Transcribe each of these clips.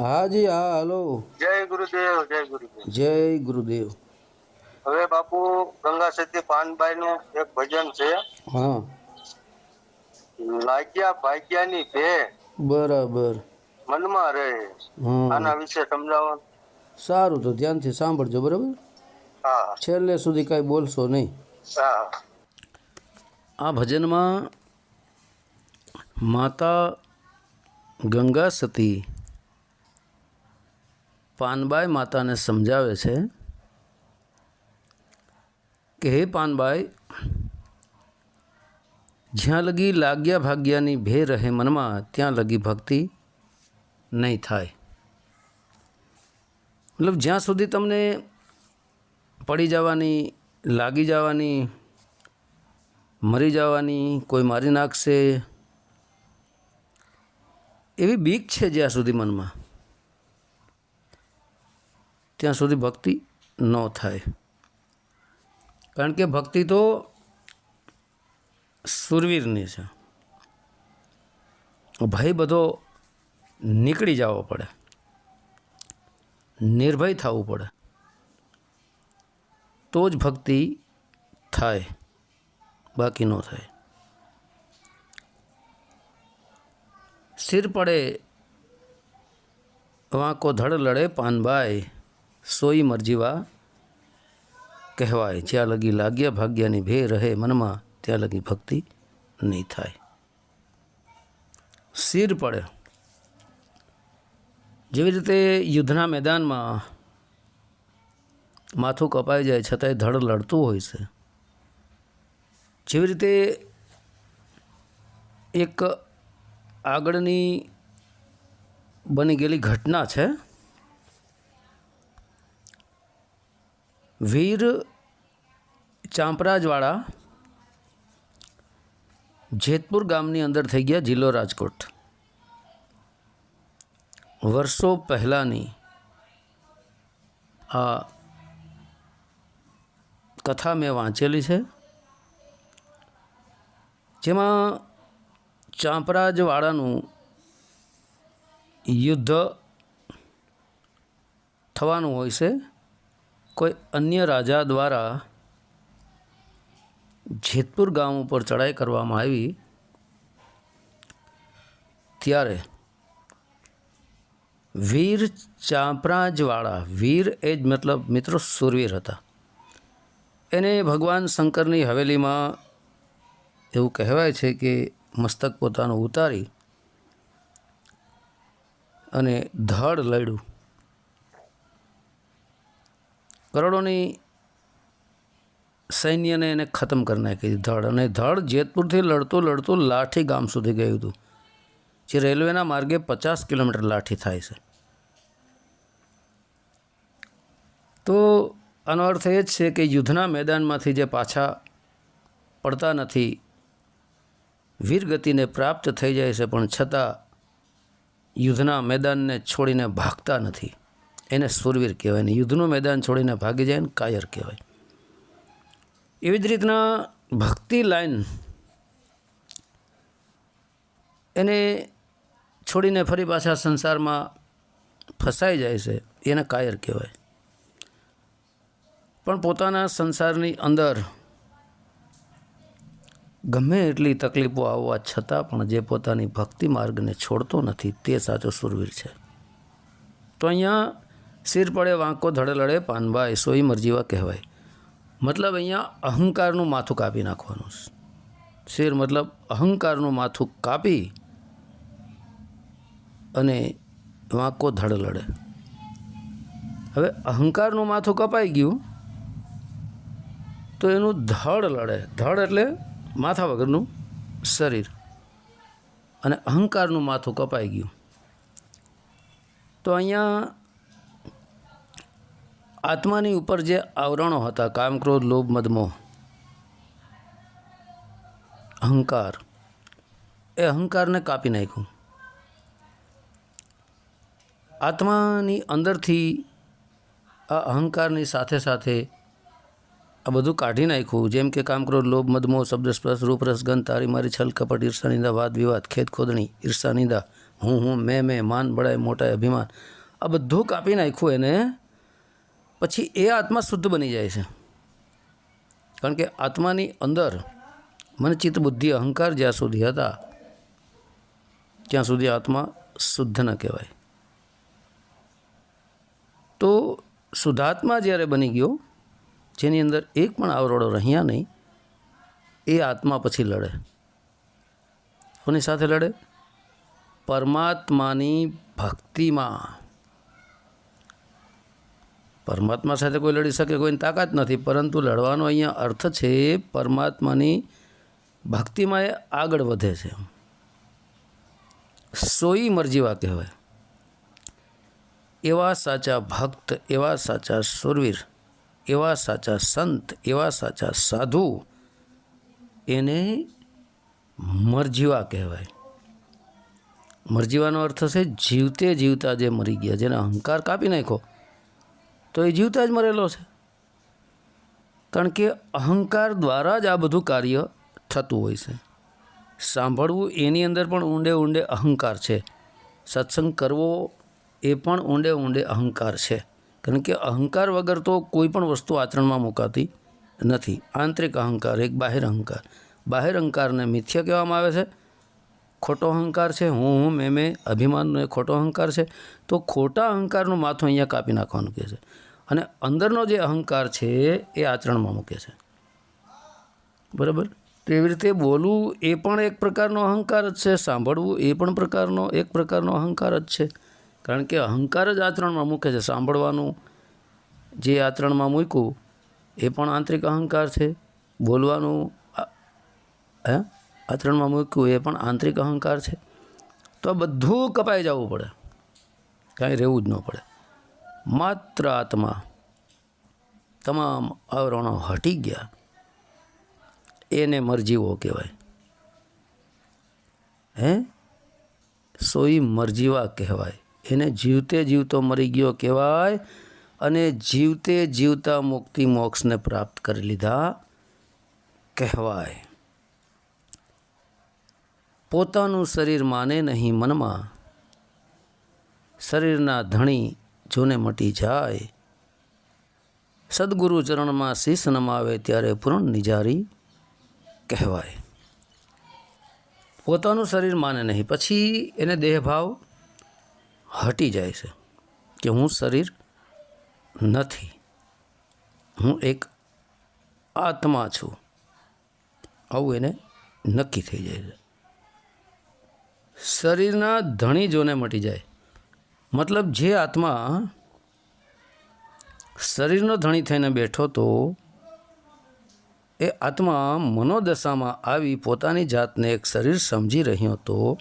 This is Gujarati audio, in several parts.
હાજી હા હલો. જય ગુરુદેવ જય ગુરુદેવ. જય ગુરુદેવ. હવે બાપુ ગંગા સતી પાનબાઈ નું એક ભજન છે. હા. લાગ્યા ભાગ્યાની ભે. બરાબર. મનમાં રહે. આના વિશે સમજાવો. સારું તો ધ્યાનથી સાંભળજો બરાબર? હા. છેલ્લે સુધી કાંઈ બોલશો નહીં. હા. આ ભજનમાં માતા ગંગા સતી પાનબાઈ માતાને સમજાવે છે કે હે પાનબાઈ, જ્યાં લગી લાગ્યા ભાગ્યાની ભે રહે મનમાં, ત્યાં લગી ભક્તિ નહીં થાય. મતલબ જ્યાં સુધી તમને પડી જવાની, લાગી જવાની, મરી જવાની કોઈ મારી નાખશે, એવી બીક છે જ્યાં સુધી મનમાં. ત્યાં સુધી ભક્તિ ન થાય. કારણ કે ભક્તિ તો સુરવીરની છે. ભય બધો નીકળી જવો પડે. નિર્ભય થવું પડે. તો જ ભક્તિ થાય. બાકી ન થાય. સિર પડે, વાંકો ધડ લડે પાનબાઈ. સોઈ મરજીવા કહેવાય. જ્યાં લગી લાગ્યા ભાગ્યાની ભે રહે મનમાં, ત્યાં લગી ભક્તિ નહીં થાય. શિર પડે. જેવી રીતે યુદ્ધના મેદાનમાં માથું કપાઈ જાય, છતાંય ધડ લડતું હોય છે. જેવી રીતે એક આગળની બની ગયેલી ઘટના છે વીર ચાંપરાજવાળા જેતપુર ગામની અંદર થઈ ગયા જિલ્લો રાજકોટ. વર્ષો પહેલાંની આ કથા મેં વાંચેલી છે. જેમાં ચાંપરાજવાળાનું યુદ્ધ થવાનું હોય છે. કોઈ અન્ય રાજા દ્વારા જેતપુર ગામ ઉપર ચડાઈ કરવામાં આવી, ત્યારે વીર ચાંપરાજવાળા, વીર એ જ મતલબ મિત્રો સુરવીર હતા. એને ભગવાન શંકરની હવેલીમાં એવું કહેવાય છે કે મસ્તક પોતાનું ઉતારી અને ધડ લડ્યું. કરોડોની સૈન્યને એને ખતમ કરી નાખી ધડ. અને ધડ જેતપુરથી લડતું લડતું લાઠી ગામ સુધી ગયું હતું, જે રેલવેના માર્ગે પચાસ કિલોમીટર લાઠી થાય છે. તો આનો અર્થ એ જ છે કે યુદ્ધના મેદાનમાંથી જે પાછા પડતા નથી વીરગતિને પ્રાપ્ત થઈ જાય છે, પણ છતાં યુદ્ધના મેદાનને છોડીને ભાગતા નથી. એને સુરવીર કહેવાય ને યુદ્ધનું મેદાન છોડીને ભાગી જાય ને કાયર કહેવાય. એવી જ રીતના ભક્તિ લાઈન એને છોડીને ફરી પાછા સંસારમાં ફસાઈ જાય છે, એને કાયર કહેવાય. પણ પોતાના સંસારની અંદર ગમે એટલી તકલીફો આવવા છતાં પણ જે પોતાની ભક્તિ માર્ગને છોડતો નથી, તે સાચો સુરવીર છે. તો અહીંયા સિર પડે, વાંકો ધડે લડે પાનબાઈ સોઈ મરજીવા કહેવાય. મતલબ અહીંયા અહંકારનું માથું કાપી નાખવાનું. છે મતલબ અહંકારનું માથું કાપી અને વાંકો ધડ લડે. હવે અહંકારનું માથું કપાઈ ગયું તો એનું ધડ લડે. ધડ એટલે માથા વગરનું શરીર. અને અહંકારનું માથું કપાઈ ગયું. તો અહીંયા આત્માની ઉપર જે આવરણો હતા, કામ, ક્રોધ, લોભ મદમોહ અહંકાર, એ અહંકારને કાપી નાખ્યું. આત્માની અંદરથી આ અહંકારની સાથે સાથે આ બધું કાઢી નાખ્યું, જેમ કે કામ, ક્રોધ, લોભ મદમો શબ્દ, સ્પર્શ, રૂપ, રસ, ગંધ, તારી મારી છલ, કપટ ઈર્ષાનિંદા વાદ, વિવાદ ખેત ખોદણી, ઈર્ષા, નિંદા, હું હું, મેં મેં, માન બળાય મોટાય અભિમાન, આ બધું કાપી નાખ્યું એને પછી એ આત્મા શુદ્ધ બની જાય છે. કારણ કે આત્માની અંદર મન ચિત્ત, બુદ્ધિ, અહંકાર જ્યાં સુધી હતા, ત્યાં સુધી આત્મા શુદ્ધ ન કહેવાય. તો શુદ્ધાત્મા જ્યારે બની ગયો, જેની અંદર એક પણ આવરોડો રહ્યા નહીં, એ આત્મા પછી લડે. કોની સાથે લડે? પરમાત્માની ભક્તિમાં. પરમાત્મા સાથે કોઈ લડી શકે કોઈની તાકાત નથી, પરંતુ લડવાનો અહીંયા અર્થ છે પરમાત્માની ભક્તિમાં એ આગળ વધે છે. સોઈ મરજીવા કહેવાય. એવા સાચા ભક્ત, એવા સાચા સુરવીર, એવા સાચા સંત, એવા સાચા સાધુ એને મરજીવા કહેવાય. મરજીવાનો અર્થ છે જીવતે જીવતા જે મરી ગયા, જેને અહંકાર કાપી નાખ્યો તો એ જીવતા જ મરેલો છે. કારણ કે અહંકાર દ્વારા જ આ બધું કાર્ય થતું હોય છે. સાંભળવું એની અંદર પણ ઊંડે ઊંડે અહંકાર છે. સત્સંગ કરવો એ પણ ઊંડે ઊંડે અહંકાર છે. કારણ કે અહંકાર વગર તો કોઈ પણ વસ્તુ આચરણમાં મુકાતી નથી. આંતરિક અહંકાર, એક બાહ્ય અહંકાર. બાહ્ય અહંકારને મિથ્ય કહેવામાં આવે છે. ખોટો અહંકાર છે, હું હું, મેં મેં, અભિમાનનો એ ખોટો અહંકાર છે, તો ખોટા અહંકારનું માથું અહીંયા કાપી નાખવાનું કહે છે. અને અંદરનો જે અહંકાર છે, એ આચરણમાં મૂકે છે. બરાબર? તો એવી રીતે બોલવું એ પણ એક પ્રકારનો અહંકાર જ છે, સાંભળવું એ પણ પ્રકારનો, એક પ્રકારનો અહંકાર જ છે. કારણ કે અહંકાર જ આચરણમાં મૂકે છે. સાંભળવાનું જે આચરણમાં મૂક્યું, એ પણ આંતરિક અહંકાર છે. બોલવાનું હે? આચરણમાં મૂક્યું એ પણ આંતરિક અહંકાર છે. તો બધું કપાઈ જવું પડે. કાંઈ રહેવું જ ન પડે. માત્ર આત્મા તમામ આવરણો હટી ગયા. એને મરજીવો કહેવાય. હે? સોઈ મરજીવા કહેવાય. એને જીવતે જીવતો મરી ગયો કહેવાય અને જીવતે જીવતા મુક્તિ મોક્ષને પ્રાપ્ત કરી લીધા કહેવાય. પોતાનું શરીર માને નહીં મનમાં. શરીરના ધણી જોને મટી જાય. સદગુરુ ચરણમાં શીશ નમાવે ત્યારે પૂર્ણ નિજારી કહેવાય. પોતાનું શરીર માને નહીં, પછી એને દેહભાવ હટી જાય છે કે હું શરીર નથી. હું એક આત્મા છું. આવું એને નક્કી થઈ જાય છે. શરીરના ધણી જોને મટી જાય. મતલબ જે આત્મા શરીરનો ધણી થઈને બેઠો તો એ આત્મા મનોદશામાં આવી પોતાની જાતને એક શરીર સમજી રહ્યો હતો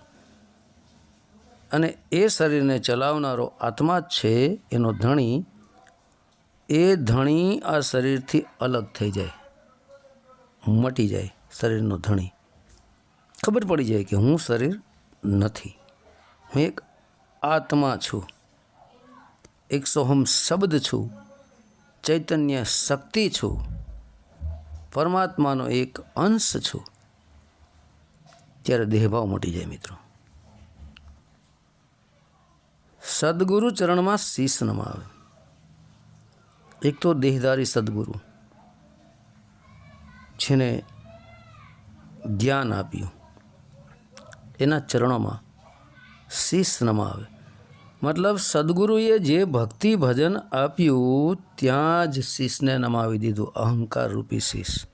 અને એ શરીરને ચલાવનારો આત્મા જ છે એનો ધણી, એ ધણી આ શરીરથી અલગ થઈ જાય. મટી જાય શરીરનો ધણી. ખબર પડી જાય કે હું શરીર નથી. હું એક આત્મા છું. એક સોહમ શબ્દ છું. ચૈતન્ય શક્તિ છું. પરમાત્માનો એક અંશ છું. ત્યારે દેહભાવ મટી જાય મિત્રો. સદગુરુ ચરણમાં શીશ નમાવે. એક તો દેહધારી સદગુરુ, જેને જ્ઞાન આપ્યું. એના ચરણોમાં શીશ નમાવે. મતલબ સદગુરુએ જે ભક્તિ ભજન આપ્યું, ત્યાં જ શીશને નમાવી દીધું, અહંકાર રૂપી શીશ.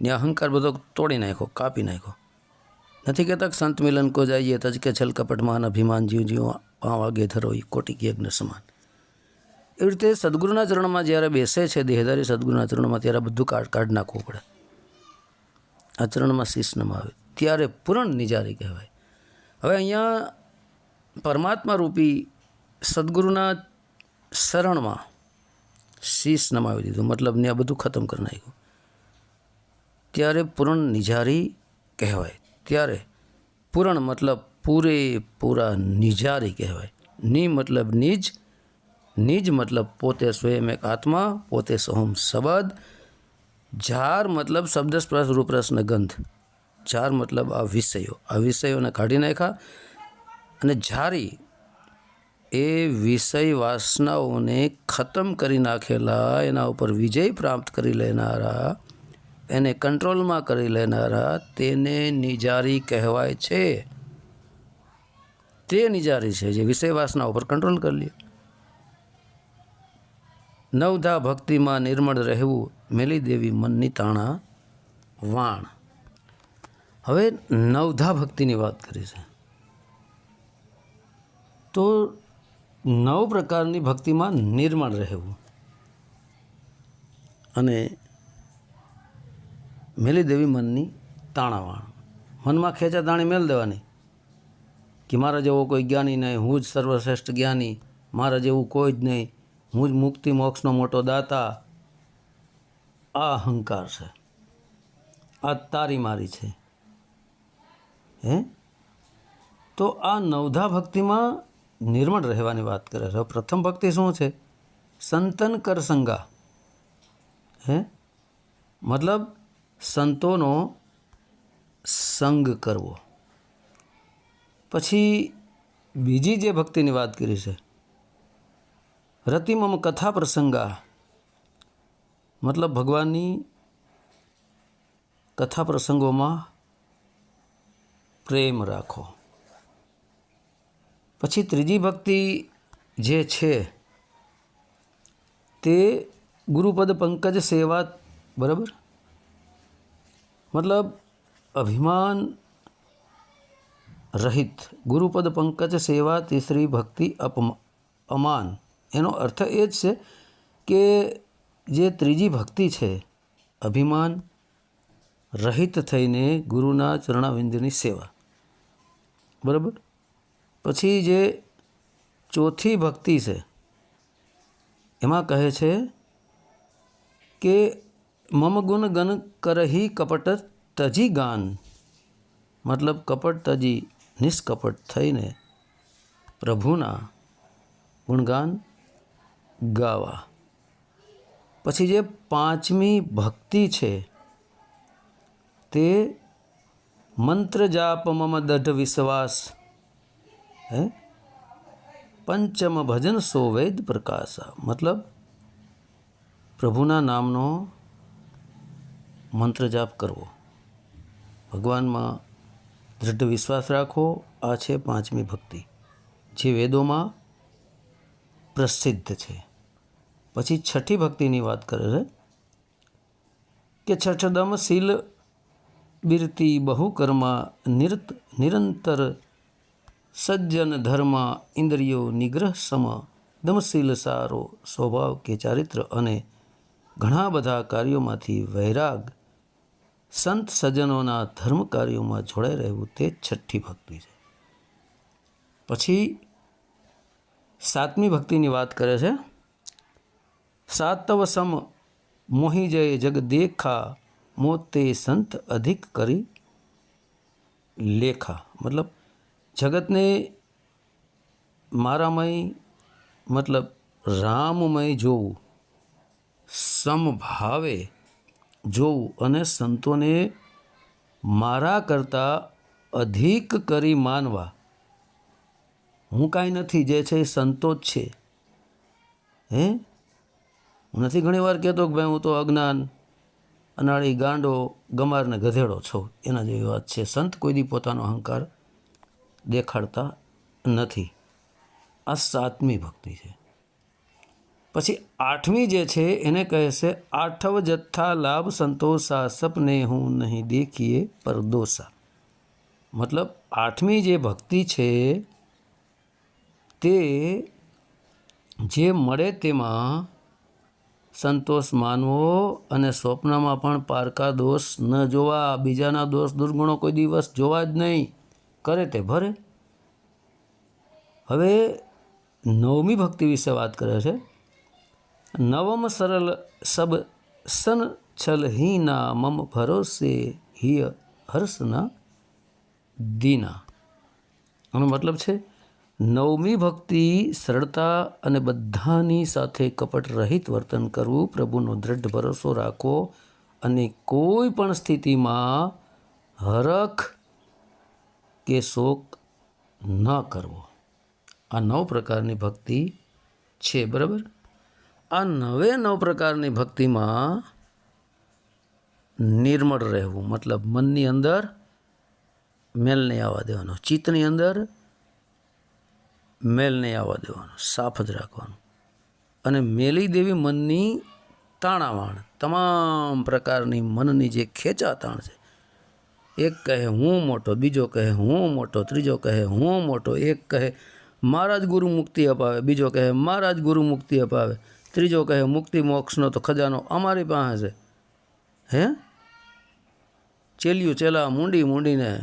ને અહંકાર બધો તોડી નાખ્યો, કાપી નાખ્યો. નથી કહેતા સંત મિલન કો જાઈએ તજ કે છલ કપટમાન અભિમાન જીવ જીવ પાંવ વાગે ધરો ઈ કોટી યજ્ઞ સમાન. એવી રીતે સદગુરુના ચરણમાં જ્યારે બેસે છે દેહધારી, સદગુરુના ચરણમાં ત્યારે બધું કાઢ કાઢ નાખવું પડે. આ ચરણમાં શીશ નમાવે. ત્યારે પૂરણ નિજારી કહેવાય. હવે અહીંયા પરમાત્મા રૂપી સદગુરુના શરણમાં શીશ નમાવી દીધું. મતલબ ને આ બધું ખતમ કરી નાખ્યું. ત્યારે પૂરણ નિજારી કહેવાય. ત્યારે પૂરણ મતલબ પૂરેપૂરા નિજારી કહેવાય. ની મતલબ નિજ નિજ મતલબ પોતે સ્વયં એક આત્મા, પોતે સોહમ શબ્દ ઝાર મતલબ શબ્દ સ્પર્શ રૂપરસ ને ગંધ. ઝાર મતલબ આ વિષયો. આ વિષયોને કાઢી નાખ્યા અને જારી એ વિષય વાસનાઓને ખતમ કરી નાખેલા, એના ઉપર વિજય પ્રાપ્ત કરી લેનારા, એને કંટ્રોલમાં કરી લેનારા, તેને નિજારી કહેવાય છે. તે નિજારી છે જે વિષય વાસના ઉપર કંટ્રોલ કરી લે. નવધા ભક્તિમાં નિર્મળ રહેવું મેલી દેવી મનની તાણા વાણ. હવે નવધા ભક્તિની વાત કરી છે. તો નવ પ્રકારની ભક્તિમાં નિર્માણ રહેવું. અને મેલી દેવી મનની તાણાવાણ. મનમાં ખેંચા તાણી મેલ દેવાની કે મારા જેવો કોઈ જ્ઞાની નહીં, હું જ સર્વશ્રેષ્ઠ જ્ઞાની, મારા જેવું કોઈ જ નહીં, હું જ મુક્તિ મોક્ષનો મોટો દાતા. આ અહંકાર છે. આ તારી મારી છે. હે તો આ નવધા ભક્તિમાં નિર્મળ રહેવાની વાત કરે છે. પ્રથમ ભક્તિ શું છે? સંતન કરસંગા હે? મતલબ સંતોનો સંગ કરવો. પછી બીજી જે ભક્તિની વાત કરી છે, રતિમમ કથા પ્રસંગા મતલબ ભગવાનની કથા પ્રસંગોમાં પ્રેમ રાખો. પછી ત્રીજી ભક્તિ જે છે, તે ગુરુપદ પંકજ સેવા, બરાબર? મતલબ અભિમાન રહિત ગુરુપદ પંકજ સેવા તીસરી ભક્તિ અપમા, અમાન. એનો અર્થ એ જ છે કે જે ત્રીજી ભક્તિ છે, અભિમાન રહિત થઈને ગુરુના ચરણાવિંદની સેવા. બરાબર? પછી જે ચોથી ભક્તિ છે, એમાં કહે છે કે, મમ ગુણ ગન કરહી કપટ તજી ગાન. મતલબ કપટ તજી, નિષ્કપટ થઈને પ્રભુના ગુણગાન ગાવા. પછી જે પાંચમી ભક્તિ છે, તે મંત્ર જાપ મમ દઢ વિશ્વાસ હે પંચમ ભજન સો વેદ પ્રકાશ મતલબ પ્રભુના નામનો મંત્ર જાપ કરવો ભગવાનમાં દૃઢ વિશ્વાસ રાખવો આ છે પાંચમી ભક્તિ જે વેદોમાં પ્રસિદ્ધ છે પછી છઠ્ઠી ભક્તિની વાત કરે છે કે દમ શીલ બિરતી બહુકર્મા નિરત નિરંતર સજ્જન ધર્મ ઇન્દ્રિયો નિગ્રહ સમ દમશીલ સારો સ્વભાવ કે ચારિત્ર અને ઘણા બધા કાર્યોમાંથી વૈરાગ સંત સજ્જનોના ધર્મ કાર્યોમાં જોડાઈ રહેવું તે છઠ્ઠી ભક્તિ છે. પછી સાતમી ભક્તિની વાત કરે છે. સાતવ સમ મોહી જય જગ મોતે સંત અધિક કરી લેખા. મતલબ, જગતને મારામય, મતલબ, રામમય જોવું, સમભાવે જોવું અને સંતોને મારા કરતાં અધિક કરી માનવા. હું કાંઈ નથી, જે છે એ સંતો જ છે. હે? હું નથી ઘણી વાર કહેતો કે ભાઈ હું તો અજ્ઞાન. અનાળી, ગાંડો ગમારને ગધેડો છો. એના જેવી વાત છે. સંત કોઈ દી પોતાનો અહંકાર દેખાડતા નથી. આ સાતમી ભક્તિ છે. પછી આઠમી જે છે, એને કહે છે આઠવ જથ્થા લાભ સંતોષા, સપને હું નહીં દેખીએ પરદોષા. મતલબ આઠમી જે ભક્તિ છે, તે જે મળે તેમાં સંતોષ માનવો અને સ્વપ્નમાં પણ પારકા દોષ ન જોવા, બીજાના દોષ દુર્ગુણો કોઈ દિવસ જોવા જ નહીં. કરે તે, ભરે. હવે નવમી ભક્તિ વિશે વાત કરે છે. નવમ સરળ સબ સન છલ હીના મમ ભરોસે હિય હર્ષના દીના. આનો મતલબ છે નવમી ભક્તિ સરળતા અને બધાની સાથે કપટ રહિત વર્તન કરવું પ્રભુનો દૃઢ ભરોસો રાખવો અને કોઈ પણ સ્થિતિમાં હરખ કે શોક ન કરવો. આ નવ પ્રકારની ભક્તિ છે, બરાબર? આ નવે નવ પ્રકારની ભક્તિમાં નિર્મળ રહેવું, મતલબ મનની અંદર મેલ નહીં આવવા દેવાનો, ચિત્તની અંદર મેલ નહીં આવવા દેવાનો, સાફ જ રાખવાનું. અને મેલી દેવી મનની તાણાવાણ, તમામ પ્રકારની મનની જે ખેંચાતાણ છે, એક કહે હું મોટો, બીજો કહે હું મોટો, ત્રીજો કહે હું મોટો, એક કહે મારા જ ગુરુ મુક્તિ અપાવે, બીજો કહે મારા જ ગુરુ મુક્તિ અપાવે, ત્રીજો કહે મુક્તિ મોક્ષનો તો ખજાનો અમારી પાસે છે. હે? ચેલિયું ચેલા મૂંડી મૂંડીને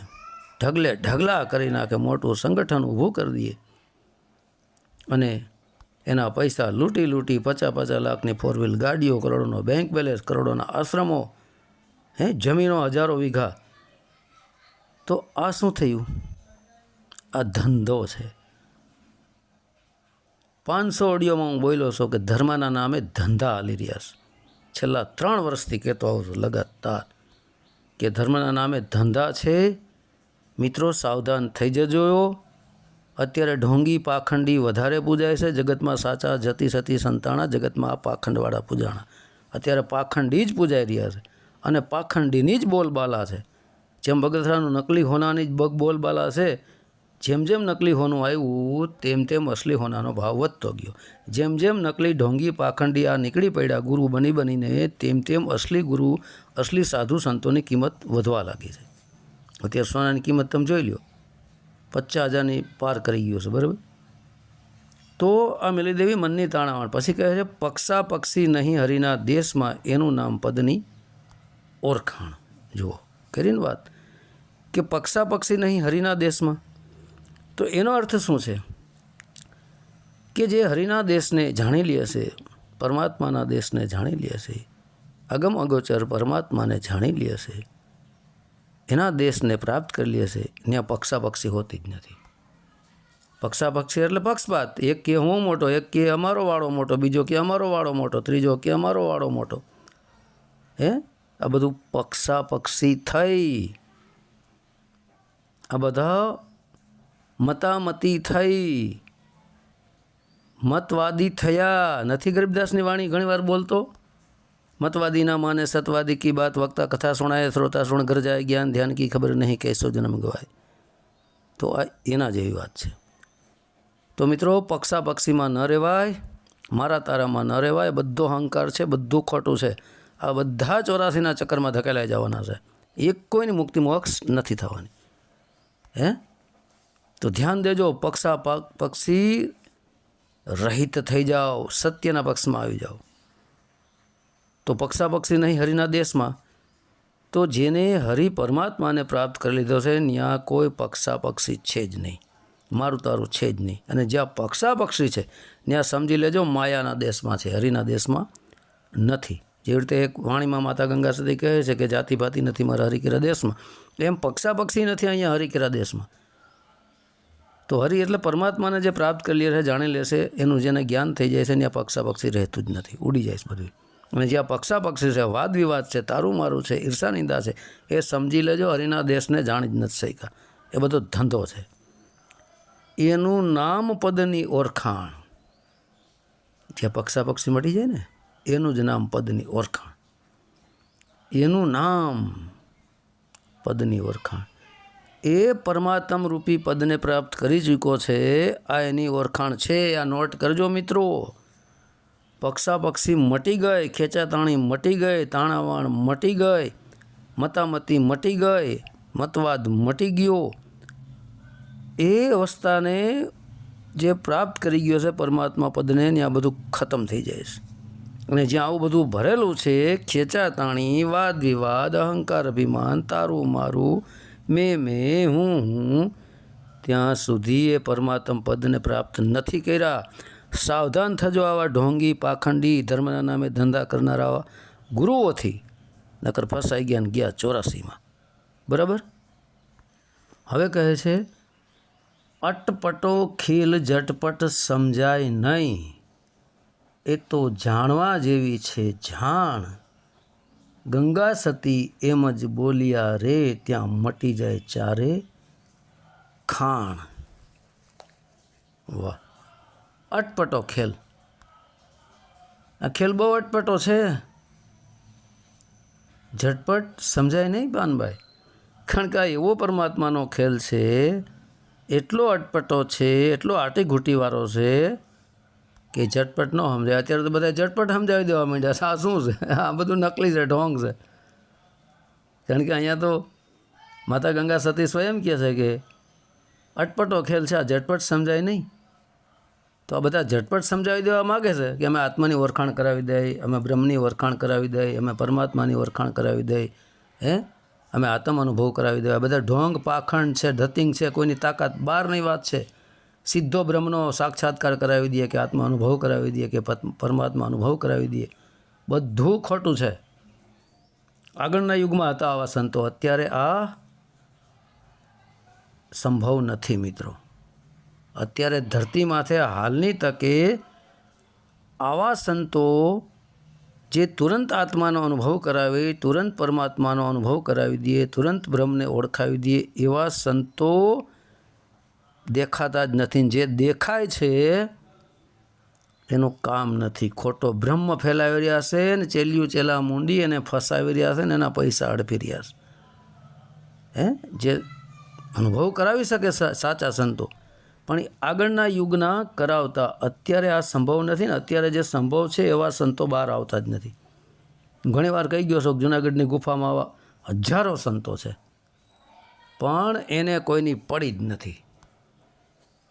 ઢગલે ઢગલા કરી નાખે, મોટું સંગઠન ઊભું કરી દઈએ. અને એના પૈસા લૂંટી લૂંટી પચાસ પચાસ લાખની ફોર વ્હીલ ગાડીઓ, કરોડોનો બેંક બેલેન્સ કરોડોના આશ્રમો, હે, જમીનો હજારો વીઘા. તો આ શું થયું? આ ધંધો છે. પાંચસો ઓડિયોમાં હું બોલ્યો છું કે ધર્મના નામે ધંધા હાલી રહ્યા છે. છેલ્લા ત્રણ વર્ષથી કહેતો આવું છું લગાતાર કે ધર્મના નામે ધંધા છે. મિત્રો, સાવધાન થઈ જજો. અત્યારે ઢોંગી પાખંડી વધારે પૂજાય છે. જગતમાં સાચા જતી સતી સંતાણા, જગતમાં આ પાખંડવાળા પૂજાણા. અત્યારે પાખંડી જ પૂજાઈ રહ્યા છે અને પાખંડીની જ બોલબાલા છે. જેમ બગસરાનું નકલી હોનાની જ બગ બોલબાલા છે, જેમ જેમ નકલી હોનું આવ્યું, તેમ તેમ અસલી હોનાનો ભાવ વધતો ગયો. જેમ જેમ નકલી ઢોંગી પાખંડી આ નીકળી પડ્યા, ગુરુ બની બનીને, તેમ તેમ અસલી ગુરુ, અસલી સાધુ સંતોની કિંમત વધવા લાગી છે. અત્યારે સોનાની કિંમત તમે જોઈ લો પચાસ હજારની પાર કરી ગયો છે, બરાબર? તો આ મિલીદેવી મનની તાણાવાણ. પછી કહે છે, પક્ષા પક્ષી નહીં હરિના દેશમાં એનું નામ પદની ઓળખાણ જુઓ કરીને વાત? કે પક્ષા પક્ષી નહીં હરિના દેશમાં? તો એનો અર્થ શું છે? કે જે હરિના દેશને જાણી લે છે, પરમાત્માના દેશને જાણી લે છે, અગમ અગોચર પરમાત્માને જાણી લે છે એના દેશને પ્રાપ્ત કરી લે છે, ત્યાં પક્ષાપક્ષી હોતી જ નથી. પક્ષાપક્ષી એટલે પક્ષપાત. એક કે હું મોટો, એક કે અમારો વાળો મોટો, બીજો કે અમારો વાળો મોટો, ત્રીજો કે અમારો વાળો મોટો. હે? આ બધું પક્ષાપક્ષી થઈ. આ બધા મતામતી થઈ. મતવાદી થયા. નથી ગરીબદાસની વાણી ઘણીવાર બોલતો? मतवादी ना माने, सतवादी की बात वक्ता कथा सुनाए, श्रोता सुन घर जाए, ज्ञान ध्यान की खबर नहीं कैसो जन्म गवाए। तो एना जेवी बात है तो मित्रों, पक्षा पक्षी में न रेवाय, मरा तारा में न रेवाय बढ़ो अहंकार है बधु खोटू है आ बढ़ा चौरासी चक्कर में धकेलाई जा एक कोई मुक्ति मोक्ष नहीं थानी ए तो ध्यान देजो, पक्षा पक्षी रहित थी जाओ, सत्यना पक्ष में आ जाओ। તો પક્ષાપક્ષી નહીં હરિના દેશમાં. તો જેને હરિ પરમાત્માને પ્રાપ્ત કરી લીધો છે ત્યાં કોઈ પક્ષાપક્ષી છે જ નહીં. મારું તારું છે જ નહીં. અને જ્યાં પક્ષાપક્ષી છે ત્યાં સમજી લેજો માયાના દેશમાં છે, હરિના દેશમાં નથી. જેવી રીતે એક વાણીમાં માતા ગંગા સુધી કહે છે કે જાતિ ભાતિ નથી મારા હરિકેરા દેશમાં. એમ પક્ષાપક્ષી નથી અહીંયા હરિકેરા દેશમાં. તો હરિ એટલે પરમાત્માને જે પ્રાપ્ત કરી લે છે, જાણી લેશે એનું જેને જ્ઞાન થઈ જાય છે ત્યાં પક્ષાપક્ષી રહેતું જ નથી. ઉડી જાય છે બધું. અને જ્યાં પક્ષાપક્ષી છે વાદ વિવાદ છે તારું મારું છે ઈર્ષા નિંદા છે, એ સમજી લેજો, હરિના દેશને જાણી જ નથી શક્યા. એ બધો ધંધો છે. એનું નામ પદની ઓળખાણ. જ્યાં પક્ષાપક્ષી મટી જાય ને, એનું જ નામ પદની ઓળખાણ. એનું નામ પદની ઓળખાણ. એ પરમાત્મ રૂપી પદને પ્રાપ્ત કરી ચૂક્યો છે, આ એની ઓળખાણ છે, આ નોટ કરજો મિત્રો. પક્ષાપક્ષી મટી ગઈ, ખેંચાતાણી મટી ગઈ, તાણાવાણ મટી ગઈ, મતામતી મટી ગઈ, મતવાદ મટી ગયો. એ અવસ્થાને જે પ્રાપ્ત કરી ગયો છે પરમાત્મા પદને ત્યાં બધું ખતમ થઈ જાય છે. અને જ્યાં આવું બધું ભરેલું છે, ખેંચાતાણી, વાદ વિવાદ, અહંકાર અભિમાન, તારું મારું, મેં મેં, હું હું, ત્યાં સુધી એ પરમાત્મ પદને પ્રાપ્ત નથી કર્યા. સાવધાન થજો આવા ઢોંગી, પાખંડી ધર્મના નામે ધંધા કરનારા ગુરુઓથી. નકર ફસાઈ ગયા ગયા ચોરાસીમાં. બરાબર? હવે કહે છે, અટપટો ખીલ ઝટપટ સમજાય નહીં. એ તો જાણવા જેવી છે જાણ. ગંગા સતી એમ જ બોલ્યા રે, ત્યાં મટી જાય ચારે ખાણ. વાહ. અટપટો ખેલ. આ ખેલ બહુ અટપટો છે. ઝટપટ, સમજાય નહીં બાનભાઈ? કારણ કે આ એવો પરમાત્માનો ખેલ છે. એટલો અટપટો છે, એટલો આટીઘૂટીવાળો છે કે ઝટપટ ન સમજાય. અત્યારે તો બધા ઝટપટ સમજાવી દેવા માંડ્યા. આ શું છે? આ બધું નકલી છે, ઢોંગ છે. કારણ કે અહીંયા તો માતા ગંગા સતી સ્વયં કહે છે કે અટપટો ખેલ છે, આ ઝટપટ સમજાય નહીં. તો આ બધા ઝટપટ સમજાવી દેવા માગે છે કે અમે આત્માની ઓળખાણ કરાવી દઈએ અમે બ્રહ્મની ઓળખાણ કરાવી દઈએ અમે પરમાત્માની ઓળખાણ કરાવી દઈએ હે? અમે આત્મ અનુભવ કરાવી દઈએ આ બધા ઢોંગ, પાખંડ છે, ધતિંગ છે, કોઈની તાકાત બહારની વાત છે. સીધો બ્રહ્મનો સાક્ષાત્કાર કરાવી દઈએ કે આત્મા અનુભવ કરાવી દઈએ કે પરમાત્મા અનુભવ કરાવી દઈએ. બધું ખોટું છે. આગળના યુગમાં હતા આવા સંતો. અત્યારે આ સંભવ નથી મિત્રો. અત્યારે ધરતી માથે હાલની તકે આવા સંતો જે તુરંત આત્માનો અનુભવ કરાવે, તુરંત પરમાત્માનો અનુભવ કરાવી દે, તુરંત બ્રહ્મને ઓળખાવી દે, એવા સંતો દેખાતા જ નથી. જે દેખાય છે, એનું કામ નથી. ખોટો બ્રહ્મ ફેલાવી રહ્યા છે ને ચેલિયું ચેલા મૂંડી અને ફસાવી રહ્યા છે ને એના પૈસા અડપી રહ્યા છે. હે? જે અનુભવ કરાવી શકે સાચા સંતો. પણ આગળના યુગના કરાવતા અત્યારે આ સંભવ નથી ને, અત્યારે જે સંભવ છે એવા સંતો બહાર આવતા જ નથી. ઘણી વાર કહી ગયો છો જુનાગઢની ગુફામાં આવા હજારો સંતો છે. પણ એને કોઈની પડી જ નથી.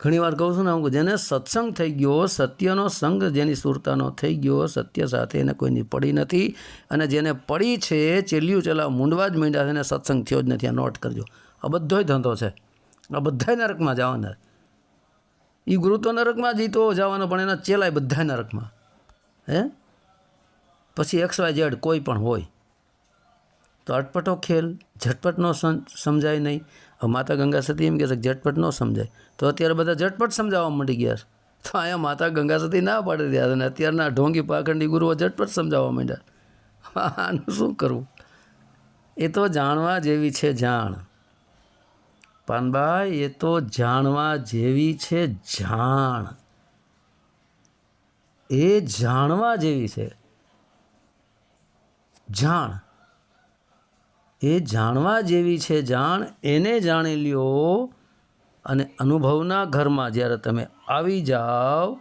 ઘણી વાર કહું છું ને, હું જેને સત્સંગ થઈ ગયો, સત્યનો સંગ જેની સુરતાનો થઈ ગયો, સત્ય સાથે એને કોઈની પડી નથી. અને જેને પડી છે, ચેલ્યું ચેલા મૂંડવા જ મીંડા છે, એને સત્સંગ થયો જ નથી. આ નોટ કરજો. આ બધોય ધંધો છે. આ બધાય નરકમાં જવાના એ ગુરુ તો નરકમાં જ તો જવાનો, પણ એના ચેલાય બધા નરકમાં. હે? પછી એક્સ વાય ઝેડ કોઈ પણ હોય. તો અટપટો ખેલ ઝટપટનો સમ- સમજાય નહીં. હવે માતા ગંગા સતી એમ કહે છે ઝટપટ ન સમજાય. તો અત્યારે બધા ઝટપટ સમજાવવા માંડી ગયા તો અહીંયા માતા ગંગા સતી ના પાડી રહ્યા અને અત્યારના ઢોંગી પાખંડી ગુરુઓ ઝટપટ સમજાવવા માંડ્યા આનું શું કરવું? એ તો જાણવા જેવી છે જાણ. પાનભાઈ એ તો જાણવા જેવી છે, જાણ. એ જાણવા જેવી છે. જાણ. એ જાણવા જેવી છે, જાણ. એને જાણી લ્યો અને અનુભવના ઘરમાં જ્યારે તમે આવી જાઓ,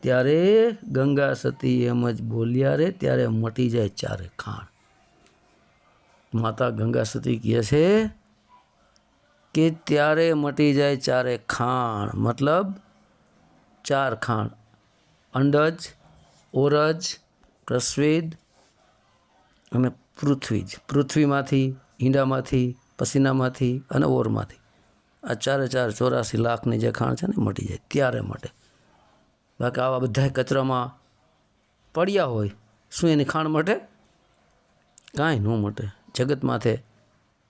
ત્યારે ગંગા સતી એમ જ બોલ્યા રે, ત્યારે મટી જાય ચારે ખાણ. માતા ગંગા સતી કહે છે કે ત્યારે મટી જાય ચારે ખાણ. મતલબ ચાર ખાણ. અંડજ, ઓરજ પ્રસ્વેદ અને પૃથ્વી જ. પૃથ્વીમાંથી, ઈંડામાંથી, પસીનામાંથી અને ઓરમાંથી. આ ચારે ચાર ચોરાસી લાખની જે ખાણ છે ને મટી જાય. ત્યારે મટે. બાકી આવા બધા કચરામાં પડ્યા હોય, શું એની ખાણ મટે? કાંઈ ન મટે. જગત માથે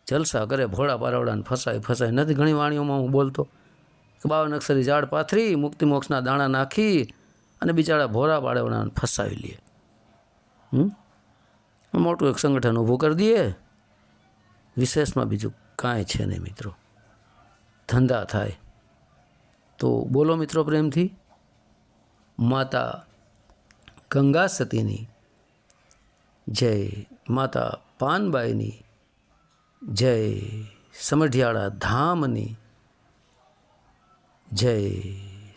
જલસા કરે, ભોળા પારવડાને ફસાય ફસાય. નથી, ઘણી વાણીઓમાં હું બોલતો. કે બાવન અક્ષરી ઝાડ પાથરી, મુક્તિ મોક્ષના દાણા નાખી અને બિચારા ભોળા પાડવડાને ફસાવી લે. હમ? મોટું એક સંગઠન ઊભું કરી દઈએ. વિશેષમાં બીજું કાંઈ છે નહીં મિત્રો. ધંધા થાય. તો બોલો મિત્રો પ્રેમથી. માતા ગંગા સતીની જય. માતા પાનબાઈની જય સમઢિયાળા ધામની જય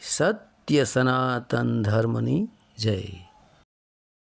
સત્ય સનાતન ધર્મની જય.